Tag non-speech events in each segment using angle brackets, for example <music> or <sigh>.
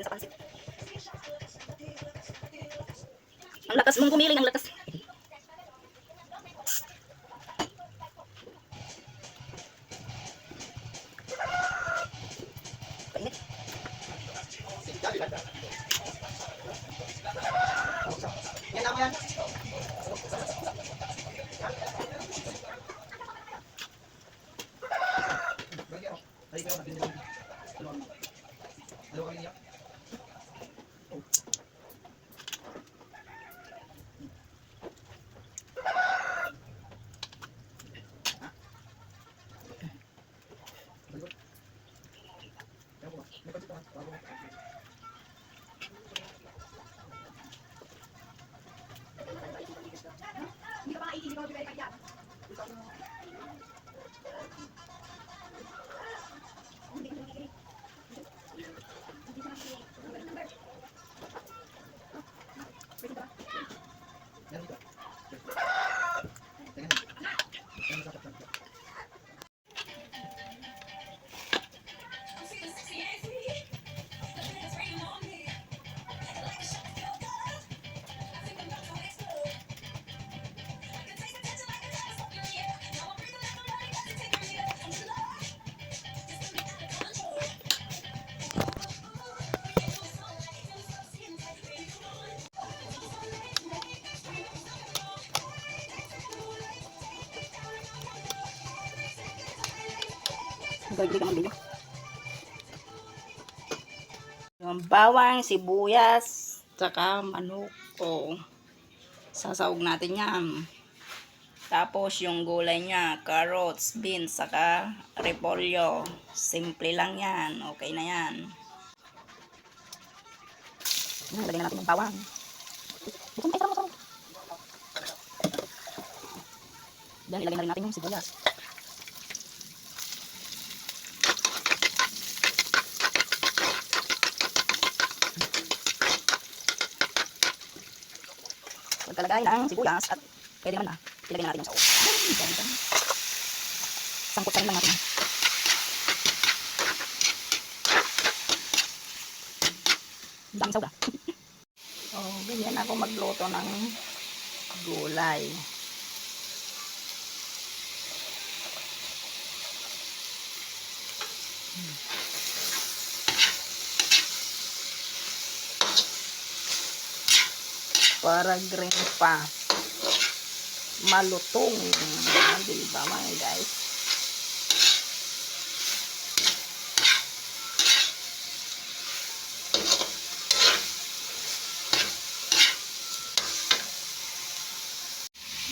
natin sa pansit. Ang lakas mong gumiling, ang lakas. Okay. Ka magbili. Yung bawang, sibuyas, tsaka manok. O, sasawag natin yan. Tapos yung gulay niya, carrots, beans, saka repolyo. Simple lang yan. Okay na yan. Yan, lagyan na natin yung bawang. Yan, ilagay na rin natin yung sibuyas. Pagkalagay ng sibuyas at pwede naman na ilagay na natin yung saog. Sangkot ka rin lang <laughs> natin. Ang daming saog ah. oh, ganyan ako magluto ng gulay. Para green pa. Malutong. Ah, di ba mga guys?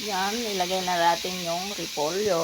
Yan nilagay na natin yung repolyo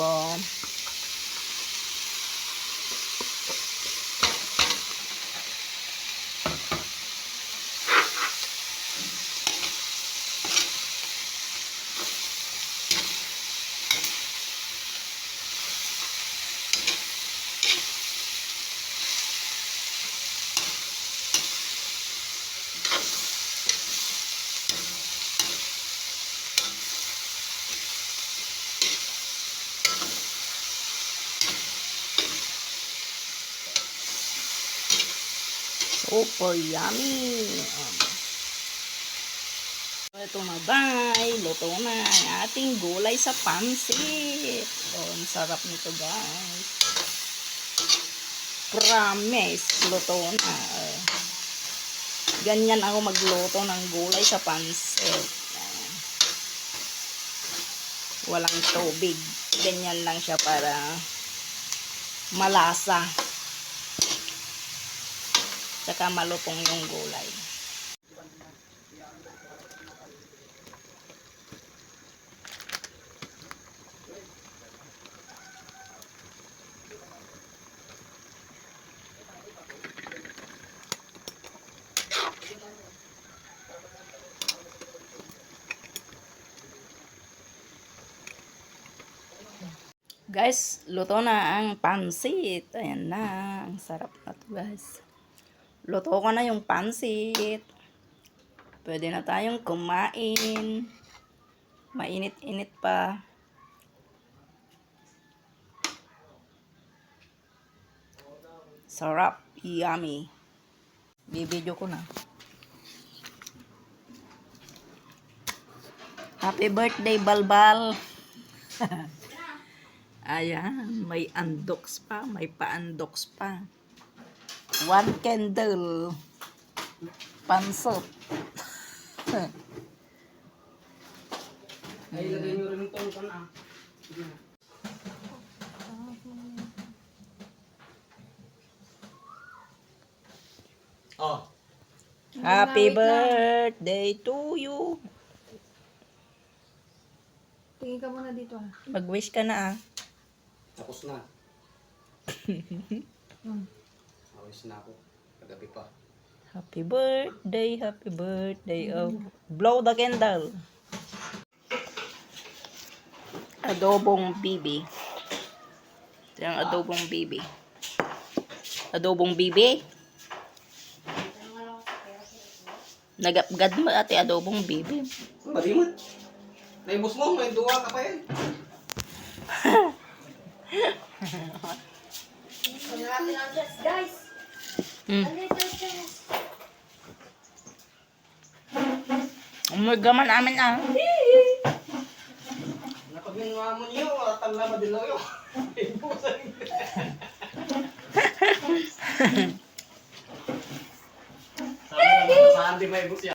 super yummy. Ito na guys luto na ang ating gulay sa pansit. Oh, ang sarap nito guys. Promise luto na. Ganyan ako magluto ng gulay sa pansit. Walang tubig. Ganyan lang siya para malasa tsaka malutong yung gulay Guys, luto na ang pansit. Ayan na. Ang sarap na to guys. Luto ko na yung pansit. Pwede na tayong kumain. Mainit-init pa. Sarap. Yummy. Bibidyo ko na. Happy birthday, Balbal! <laughs> Ayan, may undox pa, may pa-undox pa. One candle. Pansot. Ay, ilagay nyo rin itong kan ah. Oh. Happy birthday to you. Tingin ka muna dito ah. Mag-wish ka na ah. Tapos na. Hmm. Awis na ako. Kagabi pa. Happy birthday, happy birthday. Oh, blow the candle. Adobong bibi. Ito yung adobong bibi. Adobong bibi. Nagapgad mo ate adobong bibi. Malimot. Naibos mo, may duwa ka pa yan. <laughs> Guys! Hmm. Umuwi gaman amin ah. Napag minuha mo niyo, atal <laughs> na madilaw yun. Ibusan. Sabi naman, saan di may ibus yan?